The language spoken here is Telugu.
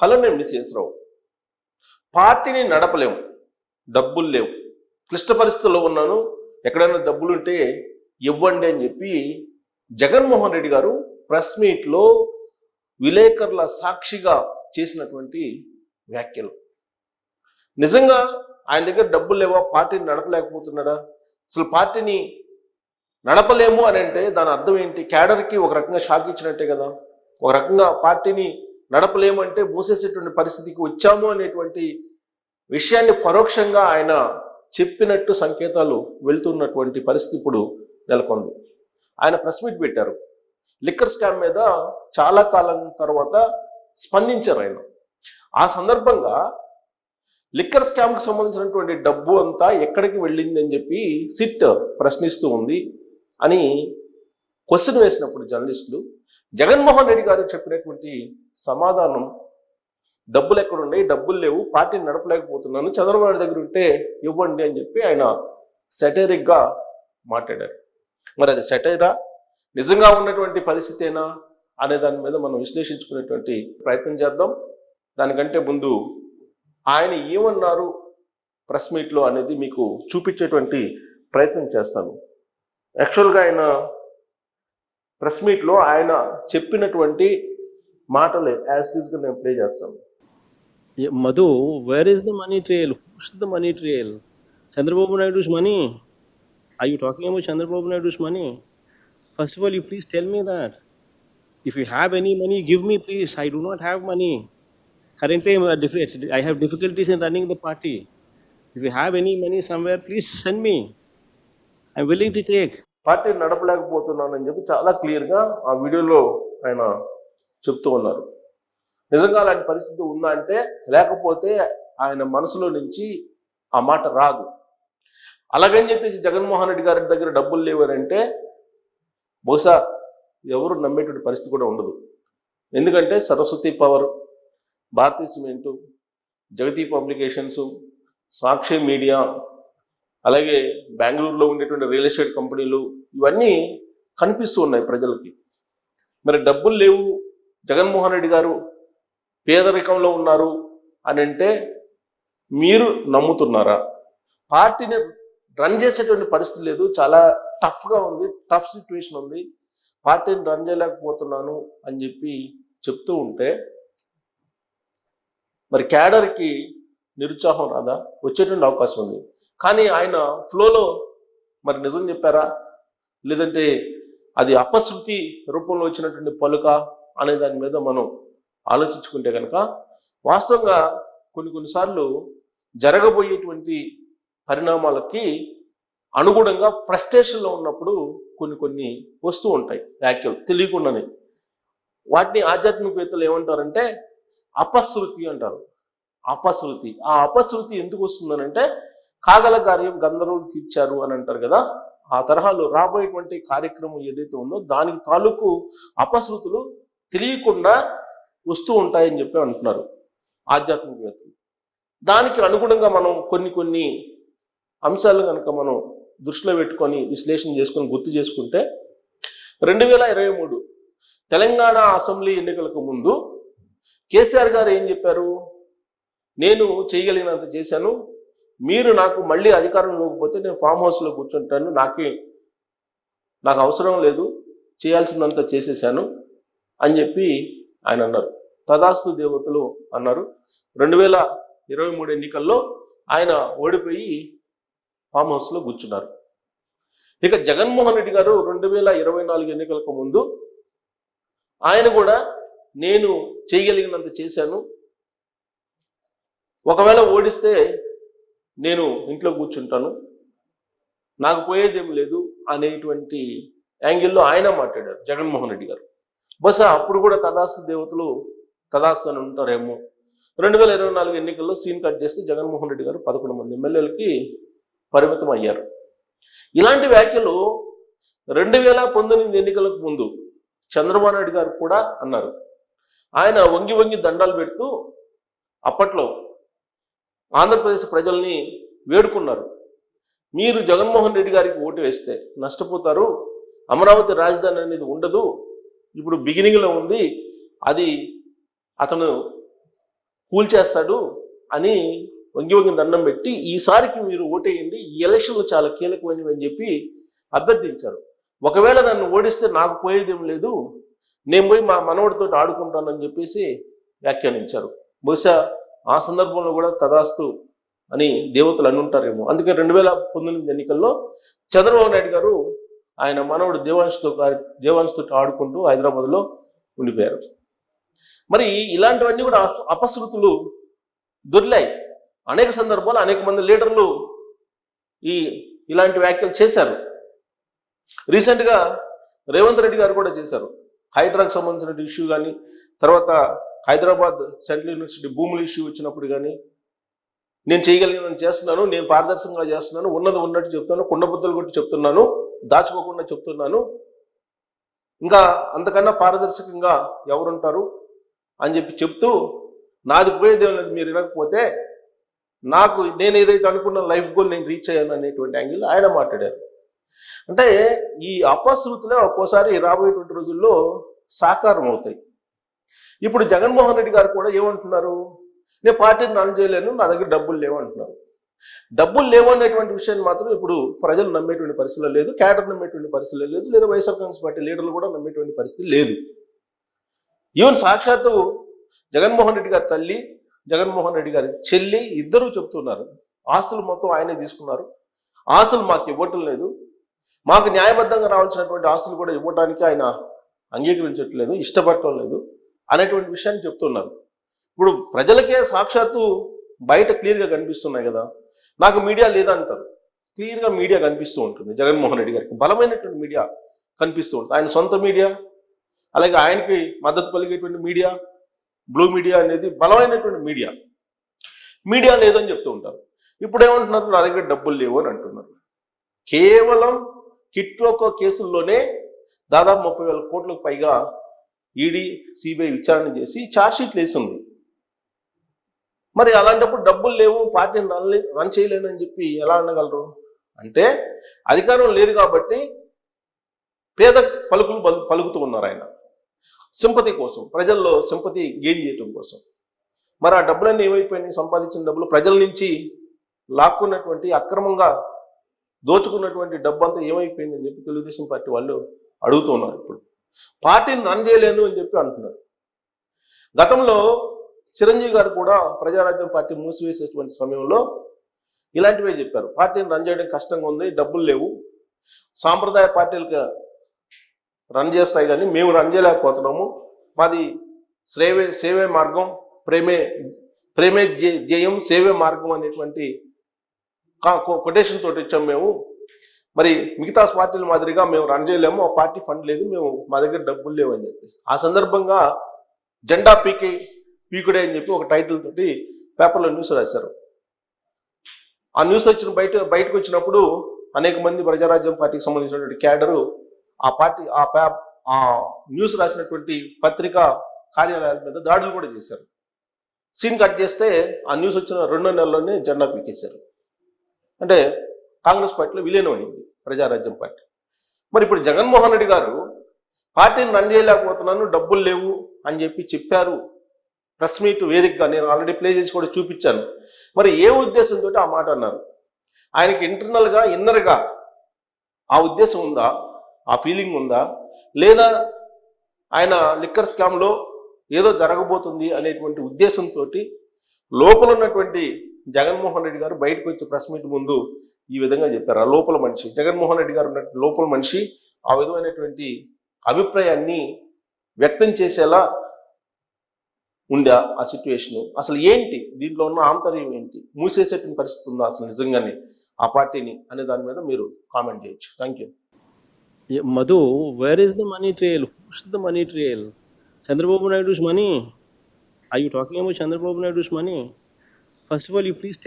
హలో నేను మిస్ రావు పార్టీని నడపలేము డబ్బులు లేవు. క్లిష్ట పరిస్థితుల్లో ఉన్నాను. ఎక్కడైనా డబ్బులుంటే ఇవ్వండి అని చెప్పి జగన్మోహన్ రెడ్డి గారు ప్రెస్ మీట్లో విలేకరుల సాక్షిగా చేసినటువంటి వ్యాఖ్యలు. నిజంగా ఆయన దగ్గర డబ్బులు లేవా? పార్టీని నడపలేకపోతున్నాడా? అసలు పార్టీని నడపలేము అని అంటే దాని అర్థం ఏంటి? క్యాడర్కి ఒక రకంగా షాక్ ఇచ్చినట్టే కదా. ఒక రకంగా పార్టీని నడపలేమంటే మూసేసేటువంటి పరిస్థితికి వచ్చాము అనేటువంటి విషయాన్ని పరోక్షంగా ఆయన చెప్పినట్టు సంకేతాలు వెళ్తున్నటువంటి పరిస్థితి ఇప్పుడు నెలకొంది. ఆయన ప్రెస్ మీట్ పెట్టారు. లిక్కర్ స్కామ్ మీద చాలా కాలం తర్వాత స్పందించారు ఆయన. ఆ సందర్భంగా లిక్కర్ స్కామ్కి సంబంధించినటువంటి డబ్బు అంతా ఎక్కడికి వెళ్ళింది అని చెప్పి సిట్ ప్రశ్నిస్తూ ఉంది అని క్వశ్చన్ వేసినప్పుడు జర్నలిస్టులు జగన్మోహన్ రెడ్డి గారు చెప్పినటువంటి సమాధానం డబ్బులు ఎక్కడున్నాయి? డబ్బులు లేవు. పార్టీని నడపలేకపోతున్నాను. చంద్రబాబు దగ్గర ఉంటే ఇవ్వండి అని చెప్పి ఆయన సెటరిక్గా మాట్లాడారు. మరి అది సెటైరా? నిజంగా ఉన్నటువంటి పరిస్థితేనా? అనే దాని మీద మనం విశ్లేషించుకునేటువంటి ప్రయత్నం చేద్దాం. దానికంటే ముందు ఆయన ఏమన్నారు ప్రెస్ మీట్లో అనేది మీకు చూపించేటువంటి ప్రయత్నం చేస్తాను. యాక్చువల్గా ఆయన ప్రెస్ మీట్లో ఆయన చెప్పినటువంటి మాటలే యాజ్ ఇస్గా మేము ప్లే చేస్తాం Madhu where is the money trail who's the money trail Chandrababu Naidu money I you talking about Chandrababu Naidu money first of all you please tell me that if you have any money give me please I do not have money currently I have difficulties in running the party if you have any money somewhere please send me I'm willing to take party నడపలేకపోతున్నానని చెప్పి చాలా క్లియర్గా ఆ వీడియోలో ఆయన చెప్తూ ఉన్నారు. నిజంగా అలాంటి పరిస్థితి ఉందా అంటే లేకపోతే ఆయన మనసులో నుంచి ఆ మాట రాదు. అలాగని చెప్పేసి జగన్మోహన్ రెడ్డి గారి దగ్గర డబ్బులు లేవనంటే బహుశా ఎవరు నమ్మేటువంటి పరిస్థితి కూడా ఉండదు. ఎందుకంటే Saraswati power Bharathi cement Jagati publications Sakshi media అలాగే బెంగళూరులో ఉండేటువంటి రియల్ ఎస్టేట్ కంపెనీలు ఇవన్నీ కనిపిస్తూ ఉన్నాయి ప్రజలకి. మరి డబ్బులు లేవు. జగన్మోహన్ రెడ్డి గారు పేదరికంలో ఉన్నారు అని అంటే మీరు నమ్ముతున్నారా? పార్టీని రన్ చేసేటువంటి పరిస్థితి లేదు. చాలా టఫ్గా ఉంది టఫ్ సిచ్యువేషన్ ఉంది. పార్టీని రన్ చేయలేకపోతున్నాను అని చెప్పి చెప్తూ ఉంటే మరి క్యాడర్కి నిరుత్సాహం రాదా? వచ్చేటువంటి అవకాశం ఉంది. కానీ ఆయన ఫ్లోలో మరి నిజం చెప్పారా? లేదంటే అది అపశృతి రూపంలో వచ్చినటువంటి పలుక అనే దాని మీద మనం ఆలోచించుకుంటే కనుక వాస్తవంగా కొన్ని కొన్నిసార్లు జరగబోయేటువంటి పరిణామాలకి అనుగుణంగా ఫ్రస్ట్రేషన్లో ఉన్నప్పుడు కొన్ని కొన్ని వస్తూ ఉంటాయి. వ్యాఖ్యలు తెలియకుండానే. వాటిని ఆధ్యాత్మికవేత్తలు ఏమంటారంటే అపశృతి అంటారు. అపశృతి. ఆ అపశృతి ఎందుకు వస్తుందనంటే కాగల కార్యం గంధర్వులు తీర్చారు అని అంటారు కదా ఆ తరహాలో రాబోయేటువంటి కార్యక్రమం ఏదైతే ఉందో దానికి తాలూకు అపశృతులు తెలియకుండా వస్తూ ఉంటాయని చెప్పి అంటున్నారు ఆధ్యాత్మికవేత్తలు. దానికి అనుగుణంగా మనం కొన్ని కొన్ని అంశాలు కనుక మనం దృష్టిలో పెట్టుకొని విశ్లేషణ చేసుకొని గుర్తు చేసుకుంటే రెండు వేల ఇరవై మూడు తెలంగాణ అసెంబ్లీ ఎన్నికలకు ముందు కేసీఆర్ గారు ఏం చెప్పారు? నేను చేయగలిగినంత చేశాను మీరు నాకు మళ్ళీ అధికారం ఇవ్వకపోతే నేను ఫామ్ హౌస్లో కూర్చుంటాను. నాకే నాకు అవసరం లేదు. చేయాల్సిందంతా చేసేసాను అని చెప్పి ఆయన అన్నారు. తదాస్తు దేవతలు అన్నారు. రెండు వేల ఇరవై మూడు ఎన్నికల్లో ఆయన ఓడిపోయి ఫామ్ హౌస్లో కూర్చున్నారు. ఇక జగన్మోహన్ రెడ్డి గారు రెండు వేల ఇరవై నాలుగు ఎన్నికలకు ముందు ఆయన కూడా నేను చేయగలిగినంత చేశాను. ఒకవేళ ఓడిస్తే నేను ఇంట్లో కూర్చుంటాను. నాకు పోయేదేం లేదు అనేటువంటి యాంగిల్లో ఆయన మాట్లాడారు జగన్మోహన్ రెడ్డి గారు. బహుశా అప్పుడు కూడా తదాస్తు దేవతలు తదాస్తు అని ఉంటారేమో. రెండు వేల ఇరవై నాలుగు ఎన్నికల్లో సీన్ కట్ చేస్తే జగన్మోహన్ రెడ్డి గారు పదకొండు మంది ఎమ్మెల్యేలకి పరిమితం అయ్యారు. ఇలాంటి వ్యాఖ్యలు రెండు వేల పంతొమ్మిది ఎన్నికలకు ముందు చంద్రబాబు నాయుడు గారు కూడా అన్నారు. ఆయన వంగి వంగి దండాలు పెడుతూ అప్పట్లో ఆంధ్రప్రదేశ్ ప్రజల్ని వేడుకున్నారు. మీరు జగన్మోహన్ రెడ్డి గారికి ఓటు వేస్తే నష్టపోతారు అమరావతి రాజధాని అనేది ఉండదు ఇప్పుడు బిగినింగ్లో ఉంది అది అతను కూల్చేస్తాడు అని వంగి వంగి దండం పెట్టి ఈసారికి మీరు ఓటేయండి ఈ ఎలక్షన్లు చాలా కీలకమైనవి అని చెప్పి అభ్యర్థించారు. ఒకవేళ నన్ను ఓడిస్తే నాకు పోయేదేం లేదు నేను పోయి మా మనవడితో ఆడుకుంటానని చెప్పేసి వ్యాఖ్యానించారు. బహుశా ఆ సందర్భంలో కూడా తదాస్తు అని దేవతలు అనుంటారేమో. అందుకే రెండు వేల పంతొమ్మిది ఎన్నికల్లో చంద్రబాబు నాయుడు గారు ఆయన మనవడు దేవాంశతో దేవాంశతో ఆడుకుంటూ హైదరాబాద్లో ఉండిపోయారు. మరి ఇలాంటివన్నీ కూడా అపశృతులు దొరిలాయి. అనేక సందర్భాలు అనేక మంది లీడర్లు ఈ ఇలాంటి వ్యాఖ్యలు చేశారు. రీసెంట్గా రేవంత్ రెడ్డి గారు కూడా చేశారు. హైడ్రాకు సంబంధించిన ఇష్యూ కానీ తర్వాత హైదరాబాద్ సెంట్రల్ యూనివర్సిటీ భూముల ఇష్యూ వచ్చినప్పుడు కానీ నేను చేయగలిగిన చేస్తున్నాను నేను పారదర్శకంగా చేస్తున్నాను ఉన్నది ఉన్నట్టు చెప్తున్నాను కుండబుద్ధలు కొట్టి చెప్తున్నాను దాచుకోకుండా చెప్తున్నాను. ఇంకా అంతకన్నా పారదర్శకంగా ఎవరుంటారు అని చెప్పి చెప్తూ నాది పోయేది లేదు మీరు వినకపోతే నాకు నేను ఏదైతే అనుకున్న లైఫ్ గోల్ నేను రీచ్ అయ్యాను అనేటువంటి యాంగిల్ ఆయన మాట్లాడారు. అంటే ఈ అపశృతులే ఒక్కోసారి రాబోయేటువంటి రోజుల్లో సాకారం అవుతాయి. ఇప్పుడు జగన్మోహన్ రెడ్డి గారు కూడా ఏమంటున్నారు? నేను పార్టీని రన్ చేయలేను నా దగ్గర డబ్బులు లేవు అంటున్నారు. డబ్బులు లేవు అనేటువంటి విషయాన్ని మాత్రం ఇప్పుడు ప్రజలు నమ్మేటువంటి పరిస్థితులు లేదు క్యాడర్ నమ్మేటువంటి పరిస్థితులు లేదు లేదా వైఎస్ఆర్ కాంగ్రెస్ పార్టీ లీడర్లు కూడా నమ్మేటువంటి పరిస్థితి లేదు. ఈవెన్ సాక్షాత్తు జగన్మోహన్ రెడ్డి గారి తల్లి జగన్మోహన్ రెడ్డి గారి చెల్లి ఇద్దరూ చెప్తున్నారు ఆస్తులు మొత్తం ఆయనే తీసుకున్నారు. ఆస్తులు మాకు ఇవ్వటం లేదు. మాకు న్యాయబద్ధంగా రావాల్సినటువంటి ఆస్తులు కూడా ఇవ్వడానికి ఆయన అంగీకరించట్లేదు ఇష్టపడటం లేదు. అనేటువంటి విషయాన్ని చెప్తున్నారు. ఇప్పుడు ప్రజలకే సాక్షాత్తు బయట క్లియర్గా కనిపిస్తున్నాయి కదా నాకు మీడియా లేదంటారు. క్లియర్గా మీడియా కనిపిస్తూ ఉంటుంది. జగన్మోహన్ రెడ్డి గారికి బలమైనటువంటి మీడియా కనిపిస్తూ ఉంటుంది. ఆయన సొంత మీడియా అలాగే ఆయనకి మద్దతు పలిగేటువంటి మీడియా బ్లూ మీడియా అనేది బలమైనటువంటి మీడియా. మీడియా లేదని చెప్తూ ఉంటారు. ఇప్పుడు ఏమంటున్నారు నా దగ్గర డబ్బులు లేవు అని అంటున్నారు. కేవలం కిట్రోకో కేసుల్లోనే దాదాపు ముప్పై వేల కోట్లకు పైగా ఈడీ సిబిఐ విచారణ చేసి ఛార్జ్షీట్లు వేసింది మరి అలాంటప్పుడు డబ్బులు లేవు పార్టీని రన్ రన్ చేయలేనని చెప్పి ఎలా అనగలరు? అంటే అధికారం లేదు కాబట్టి పేద పలుకులు పలుకుతూ ఉన్నారు ఆయన. సింపతి కోసం ప్రజల్లో సింపతి గెయిన్ చేయటం కోసం. మరి ఆ డబ్బులన్నీ ఏమైపోయినాయి? సంపాదించిన డబ్బులు ప్రజల నుంచి లాక్కున్నటువంటి అక్రమంగా దోచుకున్నటువంటి డబ్బు అంతా ఏమైపోయిందని చెప్పి తెలుగుదేశం పార్టీ వాళ్ళు అడుగుతున్నారు ఇప్పుడు. పార్టీని రన్ చేయలేను అని చెప్పి అంటున్నారు. గతంలో చిరంజీవి గారు కూడా ప్రజారాజ్యం పార్టీ మూసివేసేటువంటి సమయంలో ఇలాంటివే చెప్పారు. పార్టీని రన్ చేయడం కష్టంగా ఉంది డబ్బులు లేవు. సాంప్రదాయ పార్టీలకు రన్ చేస్తాయి కానీ మేము రన్ చేయలేకపోతున్నాము. మాది సేవే సేవే మార్గం ప్రేమే ప్రేమే ధ్యే- ధ్యేయం సేవే మార్గం అనేటువంటి కొటేషన్ తోటి ఇచ్చాం మేము. మరి మిగతా పార్టీల మాదిరిగా మేము రన్ చేయలేము ఆ పార్టీ ఫండ్ లేదు మేము మా దగ్గర డబ్బులు లేవు అని చెప్పి. ఆ సందర్భంగా జెండా పీకే పీకుడే అని చెప్పి ఒక టైటిల్ తోటి పేపర్లో న్యూస్ రాశారు. ఆ న్యూస్ వచ్చిన బయట బయటకు వచ్చినప్పుడు అనేక మంది ప్రజారాజ్యం పార్టీకి సంబంధించినటువంటి క్యాడరు ఆ పార్టీ ఆ పే ఆ న్యూస్ రాసినటువంటి పత్రిక కార్యాలయాల మీద దాడులు కూడా చేశారు. సీన్ కట్ చేస్తే ఆ న్యూస్ వచ్చిన రెండో నెలలోనే జెండా పీకేశారు. అంటే కాంగ్రెస్ పార్టీలో విలీనం అయింది ప్రజారాజ్యం పార్టీ. మరి ఇప్పుడు జగన్మోహన్ రెడ్డి గారు పార్టీని రన్ చేయలేకపోతున్నాను డబ్బులు లేవు అని చెప్పి చెప్పారు. ప్రెస్ మీట్ వేదికగా నేను ఆల్రెడీ ప్లే చేసి కూడా చూపించాను. మరి ఏ ఉద్దేశంతో ఆ మాట అన్నారు? ఆయనకి ఇంటర్నల్గా ఇన్నర్గా ఆ ఉద్దేశం ఉందా? ఆ ఫీలింగ్ ఉందా? లేదా ఆయన లిక్కర్ స్కామ్లో ఏదో జరగబోతుంది అనేటువంటి ఉద్దేశంతో లోపల ఉన్నటువంటి జగన్మోహన్ రెడ్డి గారు బయటకు వచ్చి ప్రెస్ మీట్ ముందు ఈ విధంగా చెప్పారు. ఆ లోపల మనిషి జగన్మోహన్ రెడ్డి గారు ఉన్నట్టు లోపల మనిషి ఆ విధమైనటువంటి అభిప్రాయాన్ని వ్యక్తం చేసేలా ఉందా ఆ సిచ్యువేషను? అసలు ఏంటి? దీంట్లో ఉన్న ఆంతర్యం ఏంటి? మూసేసేటువంటి పరిస్థితి ఉందా అసలు నిజంగానే ఆ పార్టీని అనే దాని మీద మీరు కామెంట్ చేయొచ్చు. Thank you. Madhu where is the money trail who's the money trail Chandrababu Naidu money I you talking about Chandrababu Naidu money first of all you please